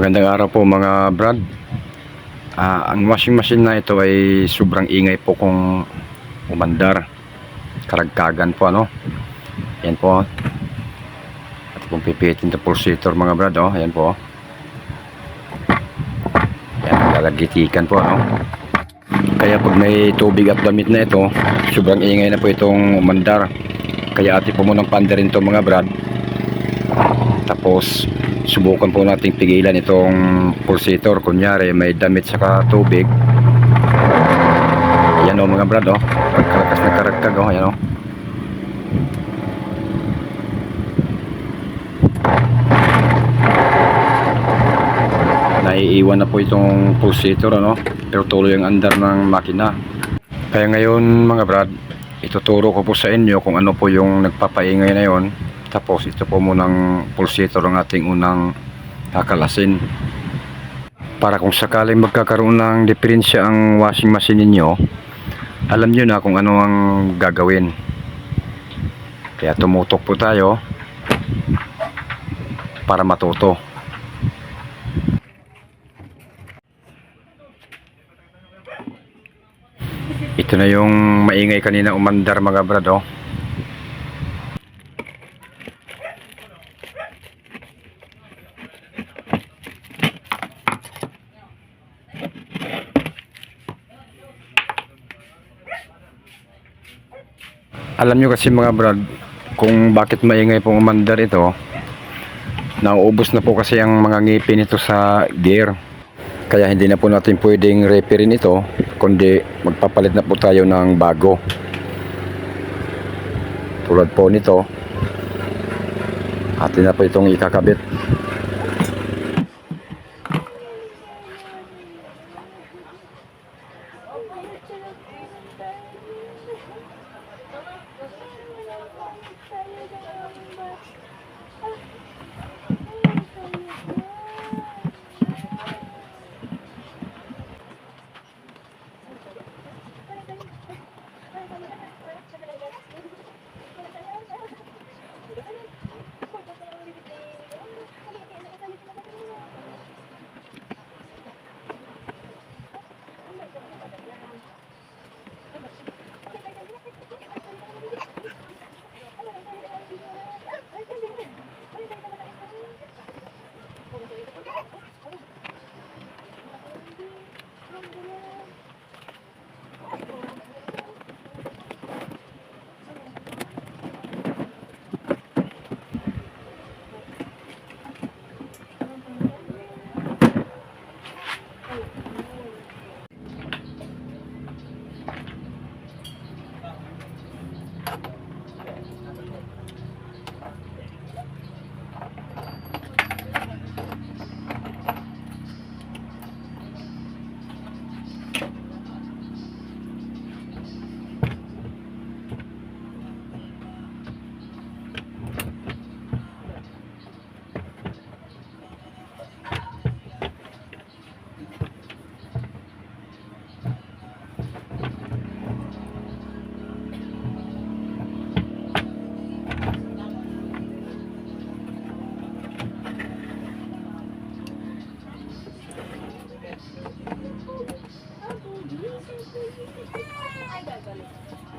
Magandang araw po mga brad. Ah, ang washing machine na ito ay sobrang ingay po kung umandar. Karagkagan po ano. Yan po. At kung pipitin ito pulsator mga brad oh. Yan po. Yan, lalagitikan po ano. Kaya pag may tubig at damit na ito, sobrang ingay na po itong umandar. Kaya ati po munang pandarin to mga brad. Tapos subukan po nating pigilan itong pulsator. Kunyari may damit sa tubig. Yan o mga brad o. Pagkalakas na karagkag o. Yan o. Naiiwan na po itong pulsator ano. Pero tuloy ang andar ng makina. Kaya ngayon mga brad, ituturo ko po sa inyo kung ano po yung nagpapaingay na yon. Tapos ito po munang pulsator ang ating unang kakalasin. Para kung sakaling magkakaroon ng diferensya ang washing machine ninyo, alam nyo na kung ano ang gagawin. Kaya tumutok po tayo para matuto. Ito na yung maingay kanina umandar mga brad Alam nyo kasi mga brad, kung bakit maingay pong umandar ito, nauubos na po kasi ang mga ngipin nito sa gear. Kaya hindi na po natin pwedeng repairin ito, kundi magpapalit na po tayo ng bago. Tulad po nito, atin na po itong ikakabit. actualizar.